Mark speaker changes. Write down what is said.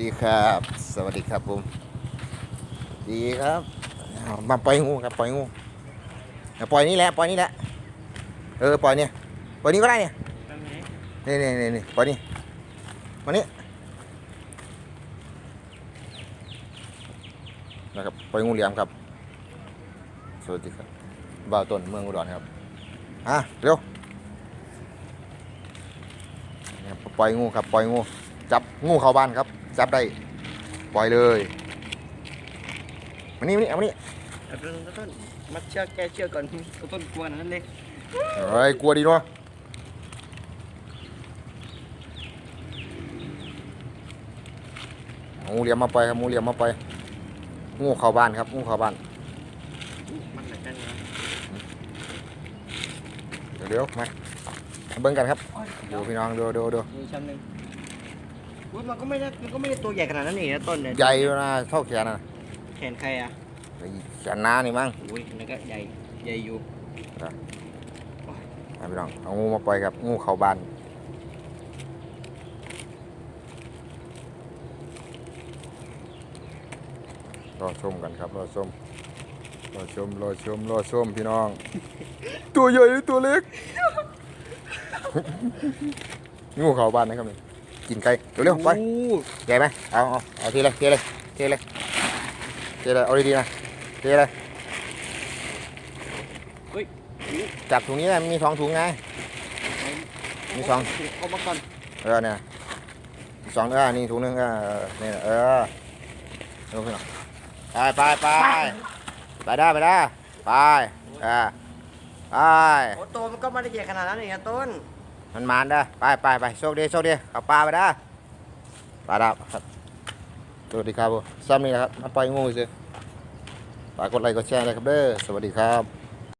Speaker 1: ดีครับ สวัสดีครับผม ดีครับ มาปล่อยงูครับปล่อยงูปล่อยนี่แหละปล่อยนี่แหละ เออปล่อยเนี่ยปล่อยนี่ก็ได้เนี่ย
Speaker 2: นี่
Speaker 1: นี่นี่นี่ปล่อยนี่มานี่นะครับปล่อยงูเหลี่ยมครับ สวัสดีครับบ่าวต้นเมืองอุดรครับอะเร็วปล่อยงูครับปล่อยงู จับงูเข้าบ้านครับ จับได้ ปล่อยเลยมานี่มานี่เอามานี่
Speaker 2: เอาต้นเอาต้นมัดเชือกแกเชือกก่อนเอาต้นกลัวนั่นเลย
Speaker 1: เฮ้ยกลัวดีเนาะงูเหลี่ยมมาปล่อยครับงูเหลี่ยมมาปล่อยงูเข้าบ้านครับงูเข้าบ้าน
Speaker 2: มันหนักแน่นนะ
Speaker 1: เดี๋ยวเดี๋ยวมาเบิ่งกันครับดูพี่น้องดูดูดู
Speaker 2: มีชั้นหนึ่ง อุ๊ยมันก็ไม่ได้มันก็ไม่ได้ตัวใหญ่ขนาดนั้นนี่นะต้นเนี่ย
Speaker 1: ใหญ่อยู่นะเท่าแขนนะ
Speaker 2: แขนใครอะ
Speaker 1: ไอ้แขนหน้านี่มั้ง
Speaker 2: อุ้ยนั่นก็ใหญ่ใหญ่อยู่
Speaker 1: เอาพี่น้องเอางูมาปล่อยครับงูเข้าบ้านรอชมกันครับรอชมรอชมรอชมรอชมพี่น้อง ตัวใหญ่หรือตัวเล็ก งูเข้าบ้านนะครับนี่ กินไก่เร็วๆไป
Speaker 2: โอ้
Speaker 1: ใหญ่ไหมเอาเอาเอาทีเลยเทเลยเทเลยเทเลยเอาดีๆนะเทเลย
Speaker 2: เฮ้ย
Speaker 1: จับถุงนี้นะมีสองถุงไงมีสอง
Speaker 2: เอามาก่อน
Speaker 1: เออเนี่ยมีสองเออนี่ถุงหนึงเออนี่เออดูพี่น้องไปไปไปไปได้ไปได้ไปอ่าไป
Speaker 2: โอ้ตัวมันก็ไม่ได้ใหญ่ขนาดนั้นนี่นะต้น
Speaker 1: มันมานได้อไปไปไปโชคดีโชคดีเอาปลาไปได้ปลาดาวครับสวัสดีครับผมซ้ำนี่นะครับมาปล่อยงูสิฝากกดไลค์กดแชร์เลยครับเด้อสวัสดีครับ